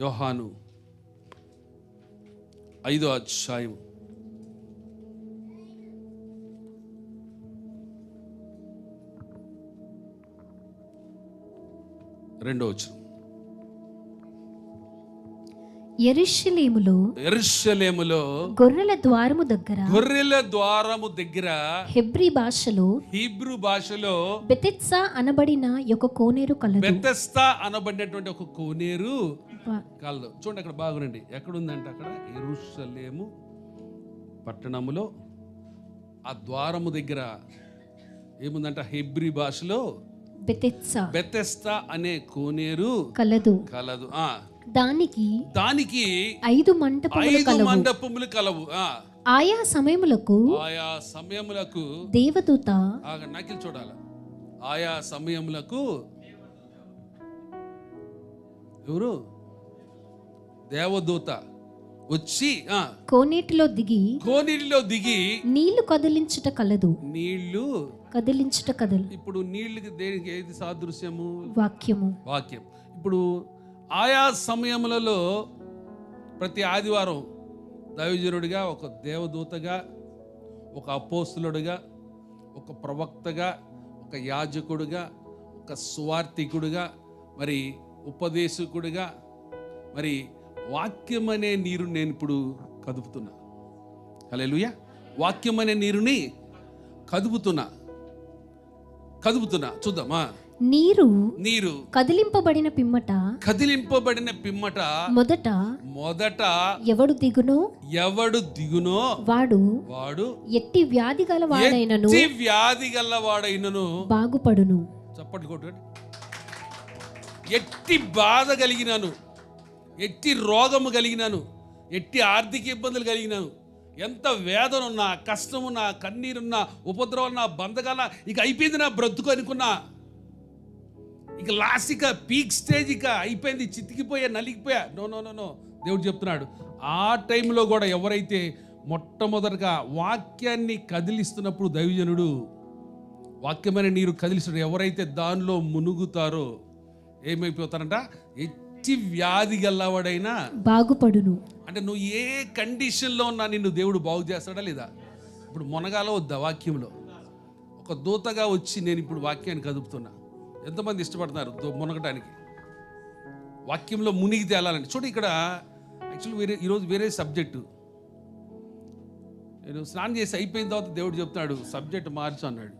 యోహాను ఐదో అధ్యాయం రెండో వచ్చిన ఎరిషలేములో ఎరుషలేములో గొర్రెల ద్వారము దగ్గర గొర్రెల ద్వారము దగ్గర హెబ్రీ భాషలో హీబ్రూ భాషలో బెతెత్సా అనబడిన ఒక కోనేరు కలదు. బెతస్తా అనబడినటువంటి ఒక కోనేరు కలదు. చూడండి అక్కడ బాగునండి ఎక్కడుందంటే అక్కడ? ఎరుషలేము పట్టణములో ఆ ద్వారము దగ్గర. ఏముందంట? హెబ్రీ భాషలో బెతెత్సా. బెతెస్తా అనే కోనేరు కలదు. కలదు. ఆ దానికి దానికి ఐదు మంటపములు ఐదు కలవు. మండపములు కలవు. ఆ. ఆయా సమయములకు ఆయా సమయములకు దేవదూత ఆగ నకిల్ చూడాల? ఆయా సమయములకు ఎవరు? దేవదూత వచ్చి ఆ. కోనేటిలో దిగి కోనేటిలో దిగి నీళ్ళు కదిలించుట కలదు. నీళ్ళు కదిలించుట కదలు. ఇప్పుడు నీళ్ళకి దేనికి ఏది సాదృశ్యము? వాక్యము. వాక్యం. ఇప్పుడు ఆయా సమయములలో ప్రతి ఆదివారం దైవజనుడిగా ఒక దేవదూతగా ఒక అపోస్తులుడిగా ఒక ప్రవక్తగా ఒక యాజకుడిగా ఒక స్వార్థికుడిగా మరి ఉపదేశకుడిగా మరి వాక్యం అనే నీరు నేను ఇప్పుడు కదుపుతున్నా. హల్లెలూయా. వాక్యం అనే నీరుని కదుపుతున్నా. కదుపుతున్నా. చూద్దామా? నీరు నీరు కదిలింపబడిన పిమ్మట కదిలింపబడిన పిమ్మట మొదట మొదట ఎవడు దిగునో ఎవడు దిగునో వాడు వాడు ఎట్టి వ్యాధి గల వాడైనను ఎట్టి వ్యాధి గల్లవాడైనను బాగుపడును. చప్పట్లు కొట్టండి ఎట్టి బాధ కలిగినాను ఎట్టి రోగము కలిగినాను ఎట్టి ఆర్థిక ఇబ్బందులు కలిగినాను ఎంత వేదన ఉన్నా కష్టమున్నా కన్నీరున్నా ఉపద్రవన్నా బంధకాల ఇక అయిపోయింది నా బ్రతుకు అనుకున్నా ఇక లాస్ట్ ఇక పీక్ స్టేజ్ ఇక అయిపోయింది చితికిపోయా నలిగిపోయా. No no no no. దేవుడు చెప్తున్నాడు ఆ టైంలో కూడా ఎవరైతే మొట్టమొదటగా వాక్యాన్ని కదిలిస్తున్నప్పుడు దైవజనుడు వాక్యమైన నీరు కదిలిస్తున్నారు ఎవరైతే దానిలో మునుగుతారో ఏమైపోతారంట? ఎట్టి వ్యాధి గల్లవాడైనా బాగుపడును. అంటే నువ్వు ఏ కండిషన్లో ఉన్నా నిన్ను దేవుడు బాగు చేస్తాడా లేదా? ఇప్పుడు మునగాలో వద్దా వాక్యంలో? ఒక దూతగా వచ్చి నేను ఇప్పుడు వాక్యాన్ని కదుపుతున్నా. ఎంతమంది ఇష్టపడుతున్నారు దో- మునగటానికి? వాక్యంలో మునిగి తేలాలని. చూడు ఇక్కడ యాక్చువల్లీ వేరే ఈరోజు వేరే సబ్జెక్టు. నేను స్నానం చేసి అయిపోయిన తర్వాత దేవుడు చెప్తున్నాడు సబ్జెక్ట్ మార్చు అన్నాడు.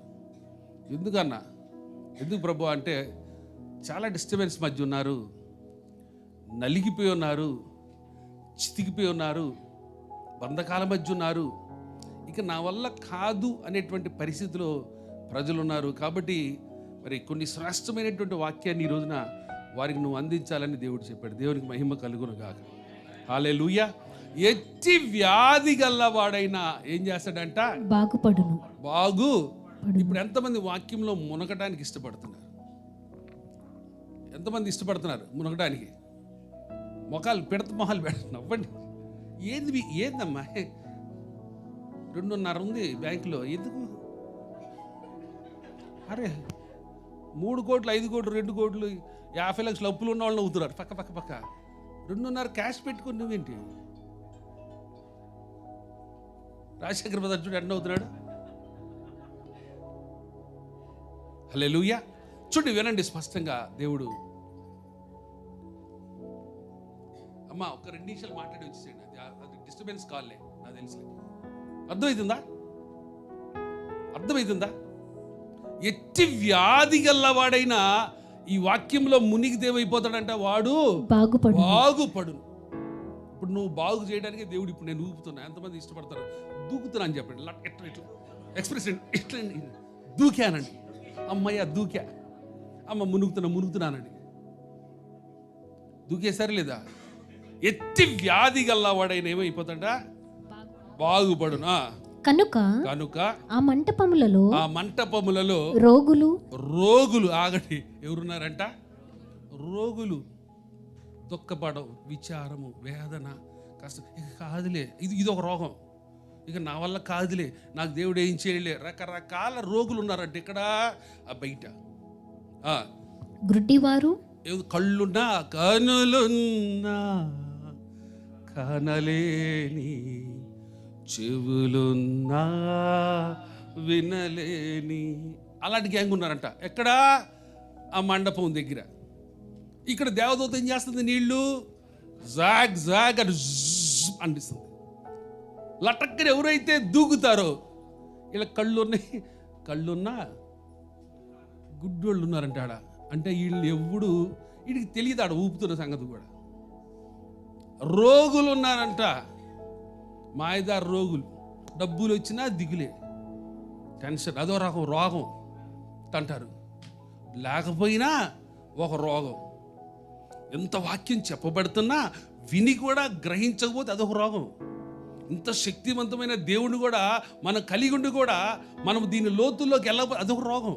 ఎందుకన్నా? ఎందుకు ప్రభు అంటే చాలా డిస్టర్బెన్స్ మధ్య ఉన్నారు. నలిగిపోయి ఉన్నారు. చితికిపోయి ఉన్నారు. బంధకాల మధ్య ఉన్నారు. ఇక నా వల్ల కాదు అనేటువంటి పరిస్థితిలో ప్రజలు ఉన్నారు. కాబట్టి మరి కొన్ని శ్రేష్టమైనటువంటి వాక్యాన్ని ఈ రోజున వారికి నువ్వు అందించాలని దేవుడు చెప్పాడు. దేవునికి మహిమ కలుగును గాక హాలే ఎట్టి వ్యాధి గల్లవాడైనా ఏం చేస్తాడంట? బాగుపడును. బాగు. ఇప్పుడు ఎంతమంది వాక్యంలో మునగటానికి ఇష్టపడుతున్నారు? ఎంతమంది ఇష్టపడుతున్నారు మునగటానికి? మొఖాలు పిడత మొహాలు పెడ నవ్వండి. ఏంది ఏందమ్మా? రెండున్నర ఉంది బ్యాంకులో. ఎందుకు? అరే. మూడు కోట్లు ఐదు కోట్లు రెండు కోట్లు యాభై లక్షలు అప్పులు ఉన్న వాళ్ళు అవుతున్నారు పక్క పక్క పక్క. రెండున్నర క్యాష్ పెట్టుకుని నువ్వేంటి? రాజశేఖర ప్రసాద్ చూడు ఎండ అవుతున్నాడు హలే చూడండి వినండి స్పష్టంగా దేవుడు. అమ్మా ఒక రెండు నిమిషాలు మాట్లాడి వచ్చేసేయండి. అది అది డిస్టర్బెన్స్ కాల్లే నాకు తెలుసు. అర్థమవుతుందా అర్థమవుతుందా ఎట్టి వ్యాధి గల్లవాడైనా ఈ వాక్యంలో మునిగి దేవైపోతాడంట వాడు బాగుపడు ఇప్పుడు నువ్వు బాగు చేయడానికి దేవుడు ఇప్పుడు నేను ఊపుతున్నా. ఎంతమంది ఇష్టపడతారు? దూకుతున్నా అని చెప్పండి. ఎట్లా ఇట్లా ఎక్స్ప్రెస్ ఇట్లా దూకానండి. అమ్మయ్య దూకా. అమ్మ మునుగుతున్నా మునుగుతున్నానండి. దూకేసారు లేదా? ఎత్తి వ్యాధి గల్లవాడైన ఏమైపోతాడ? బాగుపడునా. కనుక కనుక ఆ మంటపములలో ఆ మంటపములలో రోగులు రోగులు ఆగండి ఎవరున్నారంట? రోగులు. దుఃఖపడం విచారము వేదన కష్టం. ఇక కాదులే ఇది ఇది ఒక రోగం. ఇక నా వల్ల కాదులే నాకు దేవుడు ఏం చేయలే. రకరకాల రోగులు ఉన్నారంట ఇక్కడ ఆ బయట. ఆ, గ్రుడ్డివారు ఏదో కళ్ళున్నా కనులున్నా కనలేని చెవులున్నా వినలేని అలాంటి గ్యాంగ్ ఉన్నారంట. ఎక్కడ? ఆ మండపం దగ్గర. ఇక్కడ దేవదూత ఏం చేస్తుంది? నీళ్ళు జాగ్ జాగ్ అని అనిపిస్తుంది లటక్కన ఎవరైతే దూకుతారో ఇలా కళ్ళు ఉన్నాయి కళ్ళున్నా గుడ్డోళ్ళు ఉన్నారంట ఆడ. అంటే వీళ్ళు ఎవడు వీడికి తెలియదు ఆడ ఊపుతున్న సంగతి కూడా. రోగులు ఉన్నారంట. మాయదారు రోగులు. డబ్బులు వచ్చినా దిగులే. టెన్షన్ అదో రకం రోగం అంటారు. లేకపోయినా ఒక రోగం. ఎంత వాక్యం చెప్పబడుతున్నా విని కూడా గ్రహించకపోతే అదొక రోగం. ఇంత శక్తివంతమైన దేవుడిని కూడా మనం కలిగి ఉండి కూడా మనం దీని లోతుల్లోకి వెళ్ళకపోతే అదొక రోగం.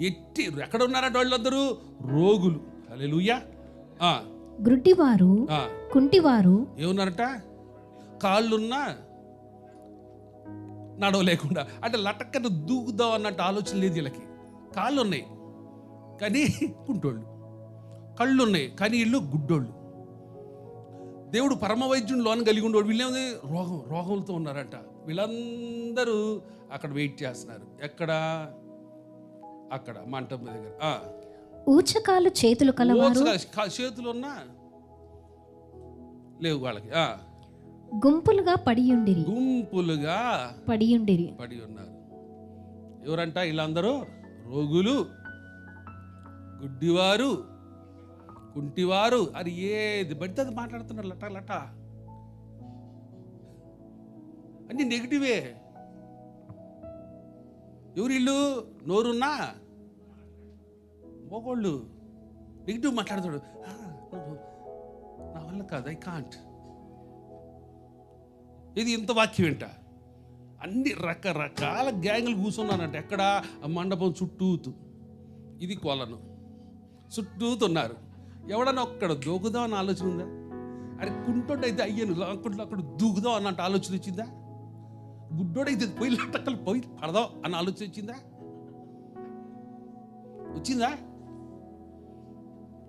ఎట్టి ఎక్కడ ఉన్నారంటే వాళ్ళందరూ? రోగులు. హల్లెలూయా. ఆ. గ్రుడ్డివారు కుంటివారు. ఏమున్నారట? కాళ్ళున్నా నడవలేకుండా. అంటే లటక్కన దూకుదాం అన్నట్టు ఆలోచన లేదు వీళ్ళకి. కాళ్ళు ఉన్నాయి కానీ కుంటోళ్ళు కళ్ళు ఉన్నాయి కానీ వీళ్ళు గుడ్డోళ్ళు. దేవుడు పరమ వైద్యుని లోన కలిగి ఉండేవాడు. వీళ్ళేముంది? రోగం రోగంతో ఉన్నారంట. వీళ్ళందరూ అక్కడ వెయిట్ చేస్తున్నారు. ఎక్కడ? అక్కడ మంటపం దగ్గర. ఊచకాలు చేతులు కలవారు. చేతులు ఉన్నా లేవు వాళ్ళకి. ఆ. గుంపులుగా పడియుండిరి. గుంపులుగా పడియుండిరి. పడి ఉన్నారు ఎవరంట వీళ్ళందరూ? రోగులు గుడ్డివారు కుంటివారు. అది ఏది పడితే అది మాట్లాడుతున్నారు. లట లట. అన్ని నెగిటివే. ఎవరు వీళ్ళు? నోరున్నా? మగోళ్ళు. నెగిటివ్ మాట్లాడతాడు "ఆ, నువ్వు నా వల్ల కాదు. I can't. ఇది ఇంత వాక్యం ఏంట? అన్ని రకరకాల గ్యాంగులు కూర్చున్నానంట ఎక్కడ? ఆ మండపం చుట్టూతు. ఇది కొలను. చుట్టూతున్నారు. ఎవడన్నా ఒక్కడ దూకుదాం అన్న ఆలోచన ఉందా? అరే కుంటోడైతే అయ్యాను అక్కడ అక్కడ దూకుదాం అన్నట్టు ఆలోచన వచ్చిందా? గుడ్డోడైతే పోయి లటక్కలు పోయి పడదాం అన్న ఆలోచన వచ్చిందా? వచ్చిందా?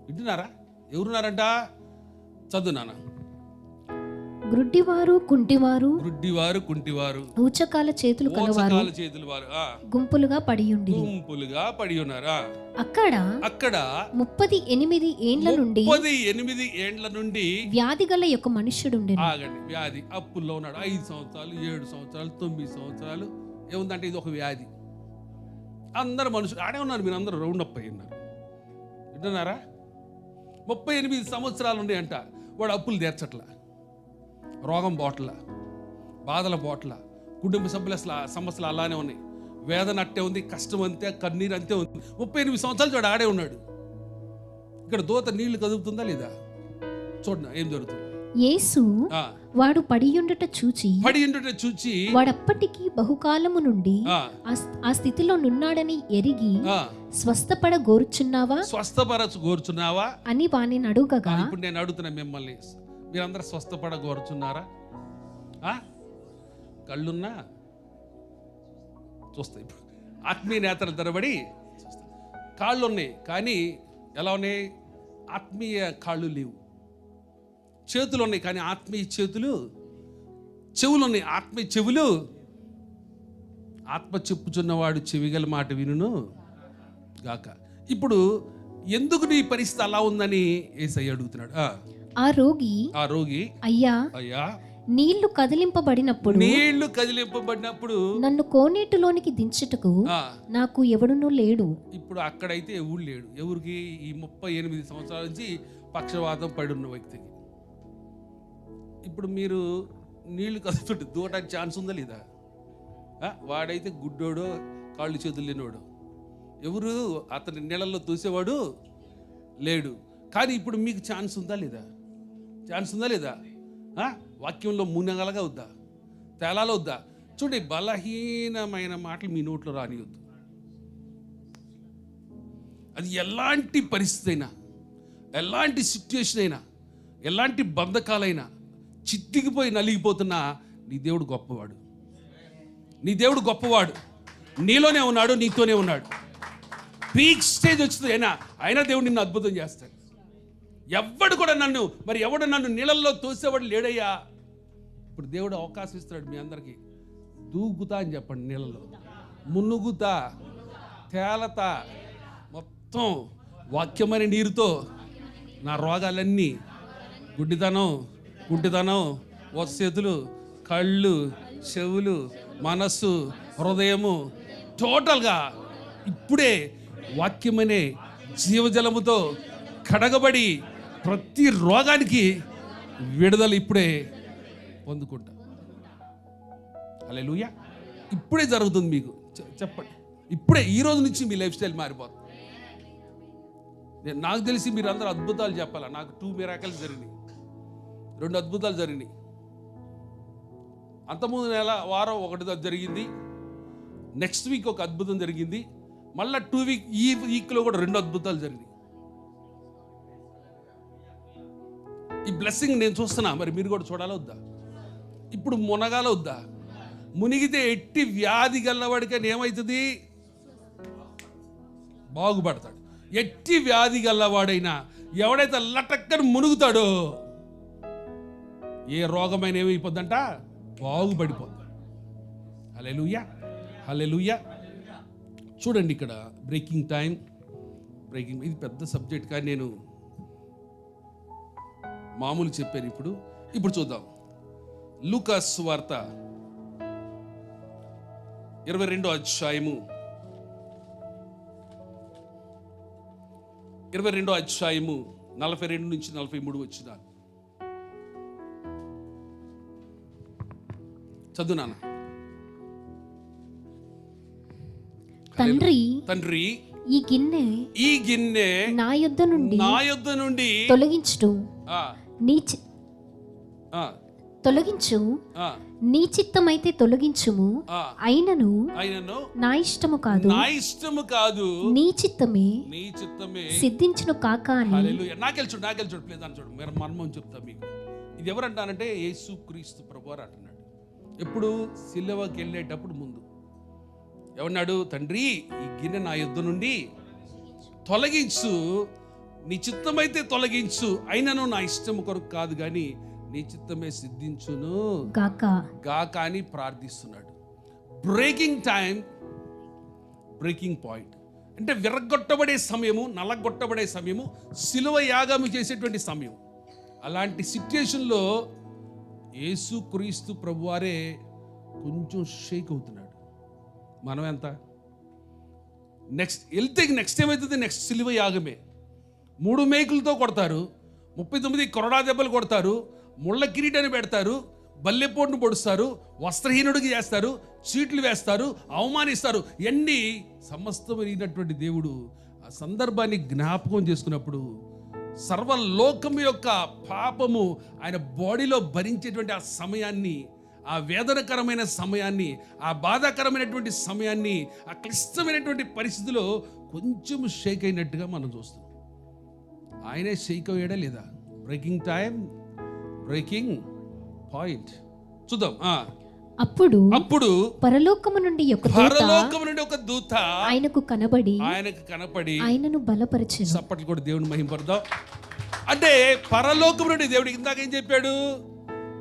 వింటున్నారా? ఎవరున్నారంట? చదువు నాన్న. గ్రుడ్డివారు కుంటివారు గుడ్డివారు కుంటివారు. ఊచకాల చేతులు కలవారు చేతులు వారు ఆ, గుంపులుగా పడియుండిరి. గుంపులుగా పడి ఉన్నారా అక్కడ అక్కడ ముప్పది ఎనిమిది ఏండ్ల నుండి ముప్పది ఎనిమిది ఏండ్ల నుండి వ్యాధి గల యొక్క మనుష్యుడుండెను. ఆగండి వ్యాధి. అప్పుల్లో ఉన్నాడు ఐదు సంవత్సరాలు ఏడు సంవత్సరాలు తొమ్మిది సంవత్సరాలు. ఏముందంటే ఇది ఒక వ్యాధి. అందరు మనుషులు ఆడే ఉన్నారు మీరు అందరూ రౌండ్ అప్ అయి ఉన్నారు. వింటున్నారా? ముప్పై ఎనిమిది సంవత్సరాలు ఉన్నాయంట వాడు అప్పులు తీర్చట్ల. రోగం బోట్ల బాధల బోట్ల కుటుంబ సభ్యుల సమస్యలు అలానే ఉన్నాయి. వేదన అట్టే ఉంది కష్టం అంతే కన్నీరు అంతే ఉంది. ముప్పై ఎనిమిది సంవత్సరాలు వాడు ఆడే ఉన్నాడు. ఇక్కడ దూత నీళ్ళు కదుపుతుందా లేదా? చూడండి ఏం జరుగుతుంది? యేసు వాడు పడియుండుట చూచి పడి ఉండుట చూచి వాడప్పటికి బహుకాలము నుండి ఆ, స్థితిలో నున్నాడని ఎరిగి స్వస్థపడ గోరుచున్నావా స్వస్థపరచు కోరుచున్నావా అని వాని అడుగగా ఇప్పుడు నేను అడుగుతున్నా మిమ్మల్ని. మీరందరూ స్వస్థపడ కోరుచున్నారా కళ్ళున్నా చూస్తాయి. ఇప్పుడు ఆత్మీయ నేతలు తరబడి చూస్తాయి. కాళ్ళు ఉన్నాయి కానీ ఎలా ఉన్నాయి? ఆత్మీయ కాళ్ళు లేవు. చేతులు ఉన్నాయి కానీ ఆత్మీయ చేతులు చెవులు ఉన్నాయి ఆత్మీయ చెవులు ఆత్మ చెప్పుచున్నవాడు చెవిగల మాట వినును గాక. ఇప్పుడు ఎందుకు నీ పరిస్థితి అలా ఉందని ఏసై అడుగుతున్నాడు. ఆ, రోగి ఆ రోగి అయ్యా అయ్యా నీళ్ళు కదిలింపబడినప్పుడు నీళ్ళు కదిలింపబడినప్పుడు నన్ను కోనేటిలోనికి దించుటకు నాకు ఎవడునూ లేడు. ఇప్పుడు అక్కడైతే ఎవడు లేడు. ఎవరికి ఈ ముప్పై ఎనిమిది సంవత్సరాల నుంచి పక్షవాతం పడి ఉన్న వ్యక్తికి. ఇప్పుడు మీరు నీళ్ళు కదుపుతుంటే దూడడానికి ఛాన్స్ ఉందా లేదా? వాడైతే గుడ్డోడో కాళ్ళు చేతులు లేనివాడు. ఎవరు అతని నీళ్ళల్లో తోసేవాడు లేడు. కానీ ఇప్పుడు మీకు ఛాన్స్ ఉందా లేదా? ఛాన్స్ ఉందా లేదా వాక్యంలో మునగలగా వద్దా? తేలాలో వద్దా? చూడండి బలహీనమైన మాటలు మీ నోట్లో రానివద్దు అది ఎలాంటి పరిస్థితి అయినా ఎలాంటి సిచ్యుయేషన్ అయినా ఎలాంటి బంధకాలైనా చిత్తికిపోయి నలిగిపోతున్నా నీ దేవుడు గొప్పవాడు. నీ దేవుడు గొప్పవాడు. నీలోనే ఉన్నాడు నీతోనే ఉన్నాడు. పీక్ స్టేజ్ వచ్చింది అయినా అయినా దేవుడు నిన్ను అద్భుతం చేస్తాడు. ఎవడు కూడా నన్ను మరి ఎవడు నన్ను నీళ్ళల్లో తోసేవాడు లేడయ్యా? ఇప్పుడు దేవుడు అవకాశం ఇస్తున్నాడు మీ అందరికీ. దూకుతా అని చెప్పండి నీళ్ళలో మునుగుతా తేలత మొత్తం వాక్యమైన నీరుతో నా రోగాలన్నీ గుడ్డితనం గుడ్డితనం వసతులు కళ్ళు చెవులు మనస్సు హృదయము టోటల్గా ఇప్పుడే వాక్యమనే జీవజలముతో కడగబడి ప్రతి రోగానికి విడుదల ఇప్పుడే పొందుకుంటా. అలే ఇప్పుడే జరుగుతుంది మీకు. చె- చెప్పండి. ఇప్పుడే ఈ రోజు నుంచి మీ లైఫ్ స్టైల్ మారిపోతుంది. నేను నాకు తెలిసి మీరు అందరూ అద్భుతాలు చెప్పాలా? నాకు టూ మిరాకల్స్ జరిగినాయి. రెండు అద్భుతాలు జరిగినాయి. అంతకుముందు నెల వారం ఒకటి జరిగింది. నెక్స్ట్ వీక్ ఒక అద్భుతం జరిగింది. మళ్ళీ టూ వీక్ ఈ వీక్లో కూడా రెండు అద్భుతాలు జరిగినాయి. ఈ బ్లెస్సింగ్ నేను చూస్తున్నా. మరి మీరు కూడా చూడాలా వద్దా? ఇప్పుడు మునగాల వద్దా? మునిగితే ఎట్టి వ్యాధి గల్లవాడికని ఏమవుతుంది బాగుపడతాడు. ఎట్టి వ్యాధి గల్లవాడైనా ఎవడైతే లటక్కని మునుగుతాడో ఏ రోగమైన ఏమైపోద్దంట? బాగుపడిపోద్ది. హలే హలెలుయ్యా చూడండి ఇక్కడ బ్రేకింగ్ టైం బ్రేకింగ్ ఇది పెద్ద సబ్జెక్ట్ కానీ నేను మామూలు చెప్పాను ఇప్పుడు. ఇప్పుడు చూద్దాం. లూకాస్ వార్త ఇరవై రెండో అధ్యాయము. ఇరవై రెండో అధ్యాయము నలభై రెండు నుంచి నలభై మూడు వచ్చిన చదువు నాన్న. తండ్రి తండ్రి ఈ గిన్నె ఈ గిన్నె నా యొద్ద నుండి నా యొద్ద నుండి తొలగించుట ఆ, నీ తొలగించు. ఆ, నీ చిత్తమైతే తొలగించుము. అయినను ఆయనను నా ఇష్టము కాదు. నా ఇష్టము కాదు. నీ చిత్తమే నీ చిత్తమే సిద్ధించును కాక అని హల్లెలూయా. నాకెళ్ళి నాకెళ్ళి చూడు ప్లీజ్ అని చూడు. మీరు మర్మం చెప్తా మీకు. ఇది ఎవరంటానంటే యేసు క్రీస్తు ప్రభు అంటున్నాడు. ఎప్పుడు సిలువకి వెళ్ళేటప్పుడు ముందు. ఎవన్నాడు తండ్రి ఈ గిన్నె నా యుద్ధ నుండి తొలగించు. నీ చిత్తమైతే తొలగించు. అయినను నా ఇష్టం కొరకు కాదు కానీ నీ చిత్తమే సిద్ధించును. గాక. గాక అని ప్రార్థిస్తున్నాడు. బ్రేకింగ్ టైం బ్రేకింగ్ పాయింట్ అంటే విరగొట్టబడే సమయము నలగొట్టబడే సమయము సిలువ యాగము చేసేటువంటి సమయం. అలాంటి సిచ్యుయేషన్లో యేసు క్రీస్తు ప్రభువారే కొంచెం షేక్ అవుతున్నాడు. మనం ఎంత నెక్స్ట్ వెళ్తే నెక్స్ట్ ఏమవుతుంది నెక్స్ట్ సిలువ యాగమే. మూడు మేకులతో కొడతారు. ముప్పై తొమ్మిది కొరడా దెబ్బలు కొడతారు. ముళ్ళ కిరీటని పెడతారు. బల్లెపోటును పొడుస్తారు. వస్త్రహీనుడికి చేస్తారు. చీట్లు వేస్తారు. అవమానిస్తారు. ఎన్ని? సమస్తమైనటువంటి దేవుడు ఆ సందర్భాన్ని జ్ఞాపకం చేసుకున్నప్పుడు సర్వలోకం యొక్క పాపము ఆయన బాడీలో భరించేటువంటి ఆ సమయాన్ని ఆ వేదనకరమైన సమయాన్ని ఆ బాధాకరమైనటువంటి సమయాన్ని ఆ క్లిష్టమైనటువంటి పరిస్థితిలో కొంచెం షేక్ అయినట్టుగా మనం చూస్తాం. ఆయనే షేక్ అయ్యాడా లేదా? బ్రేకింగ్ టైం బ్రేకింగ్ పాయింట్ చూద్దాం. అప్పుడు అప్పుడు పరలోకము నుండి ఒక దూత పరలోకం నుండి ఒక దూత ఆయనకు కనబడి ఆయనకు కనపడి ఆయనను బలపరిచెను. చప్పట్లు కూడా దేవుని మహింపడదాం అంటే పరలోకం నుండి దేవుడికి ఇందాక ఏం చెప్పాడు?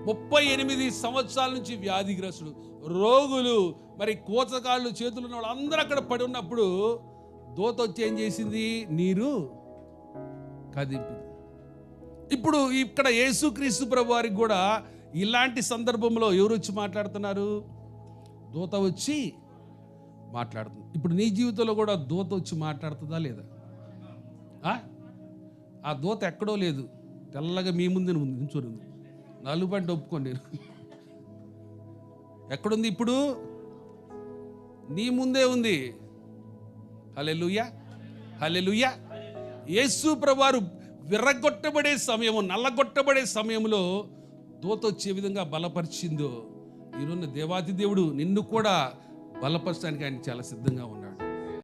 ముప్పై ఎనిమిది సంవత్సరాల నుంచి వ్యాధిగ్రస్తుడు. రోగులు మరి కోతకాళ్ళు చేతులు ఉన్న వాళ్ళు అందరూ అక్కడ పడి ఉన్నప్పుడు దోత వచ్చి ఏం చేసింది? నీరు కదింపింది ఇప్పుడు ఇక్కడ యేసుక్రీస్తు ప్రభు వారికి కూడా ఇలాంటి సందర్భంలో ఎవరు వచ్చి మాట్లాడుతున్నారు? దూత వచ్చి మాట్లాడుతుంది. ఇప్పుడు నీ జీవితంలో కూడా దూత వచ్చి మాట్లాడుతుందా లేదా? ఆ? దూత ఎక్కడో లేదు. తెల్లగా మీ ముందే ఉంది ఉంది. నాలుగు పంట ఒప్పుకోండి నేను. ఎక్కడుంది ఇప్పుడు? నీ ముందే ఉంది. హలెలుయ్యా హలెలుయ్యా యేసు ప్రభువారు విర్రగొట్టబడే సమయము నల్లగొట్టబడే సమయంలో దూత వచ్చే విధంగా బలపరిచిందో ఈరోజు దేవాది దేవుడు నిన్ను కూడా బలపరచడానికి ఆయన చాలా సిద్ధంగా ఉన్నాడు